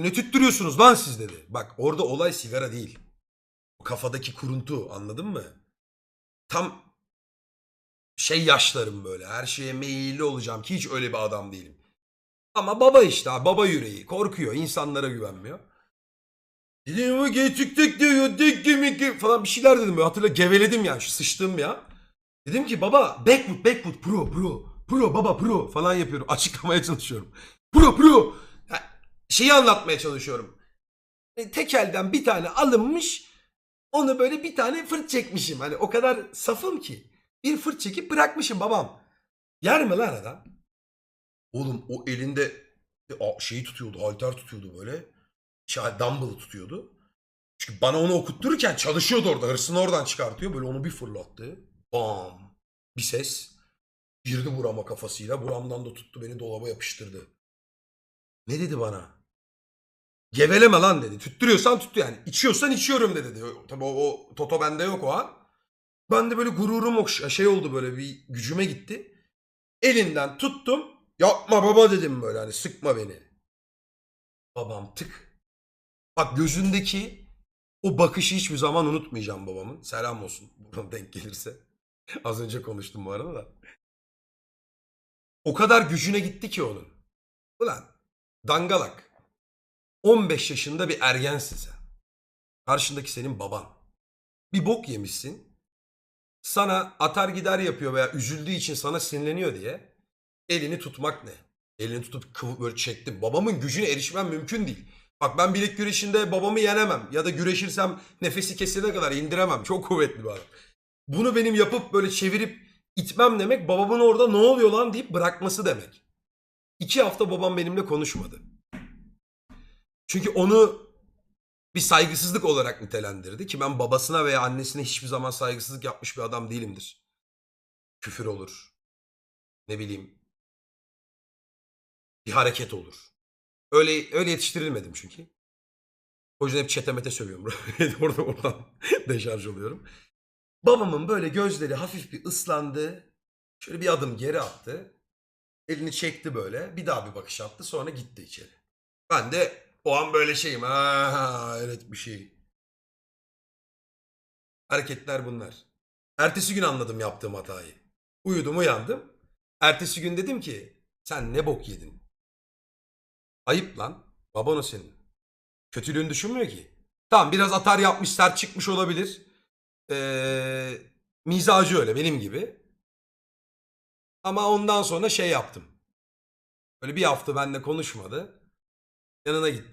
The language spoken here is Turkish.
Ne tüttürüyorsunuz lan siz dedi. Bak orada olay sigara değil. Kafadaki kuruntu anladın mı? Tam şey yaşlarım böyle. Her şeye meyilli olacağım ki hiç öyle bir adam değilim. Ama baba işte baba yüreği. Korkuyor. insanlara güvenmiyor. Dedim ama gerçekten diyor. dik gibi falan bir şeyler dedim. Böyle hatırla geveledim ya. Şu sıçtım ya. Dedim ki baba backwood backwood pro pro pro baba pro falan yapıyorum. Açıklamaya çalışıyorum. Pro pro. Şeyi anlatmaya çalışıyorum. E, tek elden bir tane alınmış. Onu böyle bir tane fırt çekmişim. Hani o kadar safım ki. Bir fırt çekip bırakmışım babam. Yer mi lan adam? Oğlum o elinde şeyi tutuyordu. Halter tutuyordu böyle. Şey, dumbbell'ı tutuyordu. Çünkü bana onu okuttururken çalışıyordu orada. Hırsını oradan çıkartıyor. Böyle onu bir fırlattı. Bam. Bir ses. Girdi burama kafasıyla. Buramdan da tuttu beni dolaba yapıştırdı. Ne dedi bana? Geveleme lan dedi. Tüttürüyorsan tuttu yani. İçiyorsan içiyorum de dedi. Tabii o, o Toto bende yok o an. Ben de böyle gururum okş- şey oldu böyle bir gücüme gitti. Elinden tuttum. Yapma baba dedim böyle hani sıkma beni. Babam tık. Bak gözündeki o bakışı hiçbir zaman unutmayacağım babamın. Selam olsun. Buradan denk gelirse. Az önce konuştum bu arada da. O kadar gücüne gitti ki onun. Ulan dangalak. 15 yaşında bir ergensin sen. Karşındaki senin baban. Bir bok yemişsin. Sana atar gider yapıyor veya üzüldüğü için sana sinirleniyor diye elini tutmak ne? Elini tutup kıvı böyle çektim. Babamın gücüne erişmem mümkün değil. Bak ben bilek güreşinde babamı yenemem. Ya da güreşirsem nefesi kesene kadar indiremem. Çok kuvvetli bir adam. Bunu benim yapıp böyle çevirip itmem demek babamın orada ne oluyor lan deyip bırakması demek. İki hafta babam benimle konuşmadı. Çünkü onu bir saygısızlık olarak nitelendirdi ki ben babasına veya annesine hiçbir zaman saygısızlık yapmış bir adam değilimdir. Küfür olur. Ne bileyim. Bir hareket olur. Öyle öyle yetiştirilmedim çünkü. O yüzden hep çetemete sövüyorum. Orada oradan deşarj oluyorum. Babamın böyle gözleri hafif bir ıslandı. Şöyle bir adım geri attı. Elini çekti böyle. Bir daha bir bakış attı. Sonra gitti içeri. Ben de o an böyle şeyim. Ha evet bir şey. Hareketler bunlar. Ertesi gün anladım yaptığım hatayı. Uyudum uyandım. Ertesi gün dedim ki sen ne bok yedin? Ayıp lan. Baban o senin. Kötülüğünü düşünmüyor ki. Tamam biraz atar yapmış sert çıkmış olabilir. Ee, mizacı öyle benim gibi. Ama ondan sonra şey yaptım. Böyle bir hafta benimle konuşmadı. Yanına gittim.